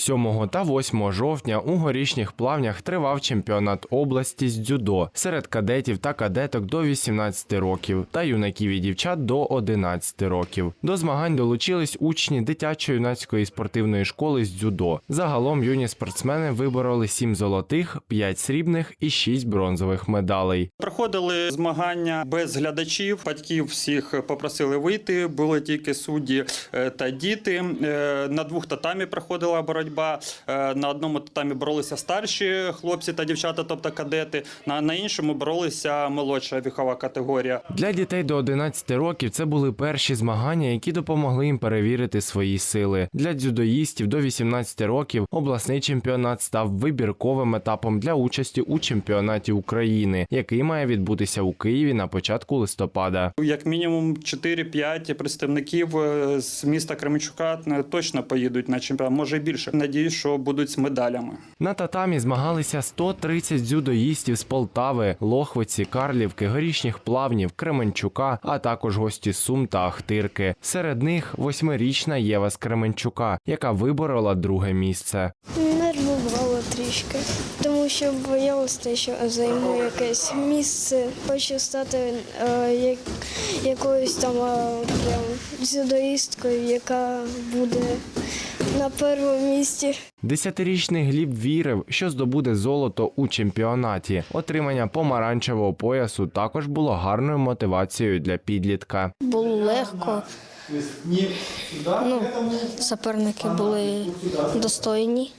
7 та 8 жовтня у горішніх плавнях тривав чемпіонат області з дзюдо серед кадетів та кадеток до 18 років та юнаків і дівчат до 11 років. До змагань долучились учні дитячо-юнацької спортивної школи з дзюдо. Загалом юні спортсмени вибороли 7 золотих, 5 срібних і 6 бронзових медалей. Проходили змагання без глядачів. Батьків всіх попросили вийти. Були тільки судді е, та діти. Е, На двох татамі проходила боротьба. Е, На одному татамі боролися старші хлопці та дівчата, тобто кадети. На, на іншому боролися молодша вікова категорія. Для дітей до 11 років це були перші змагання, які допомогли їм перевірити свої сили. Для дзюдоїстів до 18 років обласний чемпіонат став вибірковим етапом для участі у чемпіонаті України, який має відбутися у Києві на початку листопада. Як мінімум 4-5 представників е, з міста Кременчука е, точно поїдуть на чемпіонат, може більше. Надіюсь, що будуть з медалями. На татамі змагалися 130 дзюдоїстів з Полтави, Лохвиці, Карлівки, Горішніх Плавнів, Кременчука, а також гості Сум та Ахтирки. Серед них восьмирічна Єва з Кременчука, яка виборола друге місце. Трішки, тому що боялася, що займу якесь місце. Хочу стати е, як, якоюсь там е, прям дзюдоїсткою, яка буде на першому місці. Десятирічний Гліб вірив, що здобуде золото у чемпіонаті. Отримання помаранчевого поясу також було гарною мотивацією для підлітка. Було легко. Ну, суперники були достойні.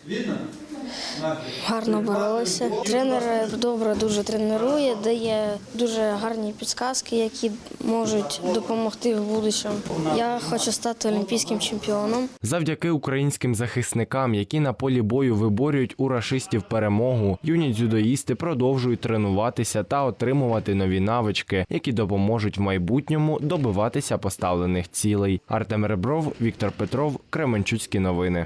Гарно боролися. Тренер добре дуже тренує, дає дуже гарні підсказки, які можуть допомогти в будущому. Я хочу стати олімпійським чемпіоном. Завдяки українським захисникам, які на полі бою виборюють у рашистів перемогу, юні дзюдоїсти продовжують тренуватися та отримувати нові навички, які допоможуть в майбутньому добиватися поставлених цілей. Артем Ребров, Віктор Петров, Кременчуцькі новини.